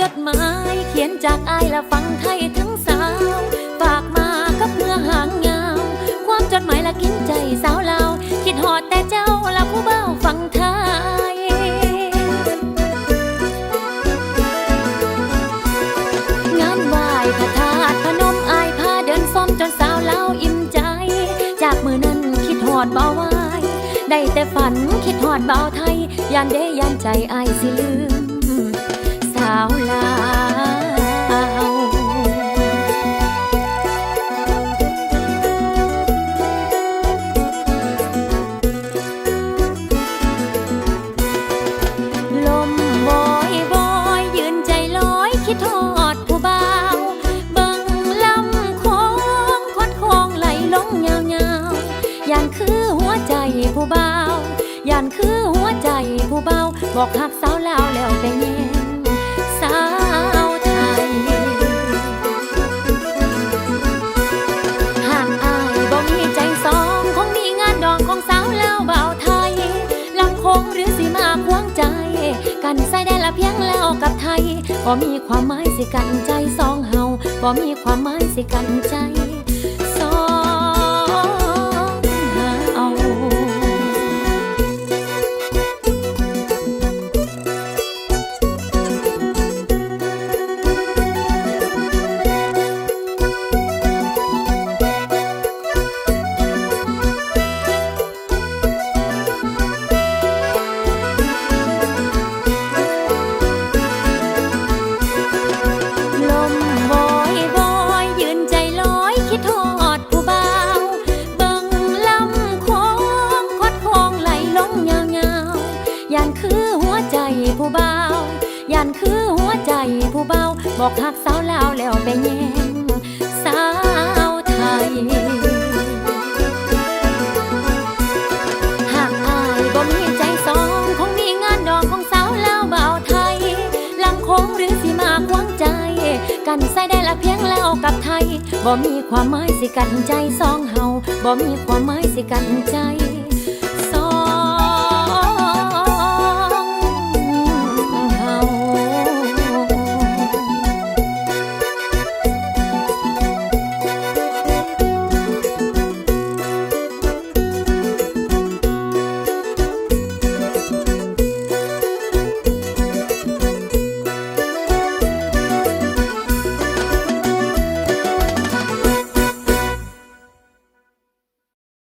จดหมายเขียนจากอายและฟังไทยทั้งสาว ฝากมากับเมื่อหางยาความจดหมายละกินใจสาวเราคิดหอดแต่เจ้าละผู้เบ้าฟังไทยงานไหว้พระธาตุพนมอายพาเดินซ้อมจนสาวเล่าอิ่มใจ จากมือนั้นคิดหอดเบาไว้ได้แต่ฝันคิดหอดเบาไทยยานเดยานใจอายสิลืมาวลาวลมบอยบอยยืนใจลอยคิดทอดผู้บ่าวเบิ่งลำโค้งคดโค้งไหลลงยาวๆยันคือหัวใจผู้บ่าวยันคือหัวใจผู้เบาบอกหักสาวลาวแล้วไป กันใส่ได้ละเพียงแล้วกับไทยบ่มีความหมายสิกันใจสองเฮาบ่มีความหมายสิกันใจ ใจผู้เบายันคือหัวใจผู้เบาบอกหักสาวลาวแล้วไปแย่งสาวไทยหากอายบ่มีใจสองคงมีงานดองของสาวลาวเบาไทยลำโค้งหรือสิมาควงใจ กันใส่ได้ละเพียงแล้วกับไทยบ่มีความหมายสิกันใจสองเฮาบ่มีความหมายสิกันใจ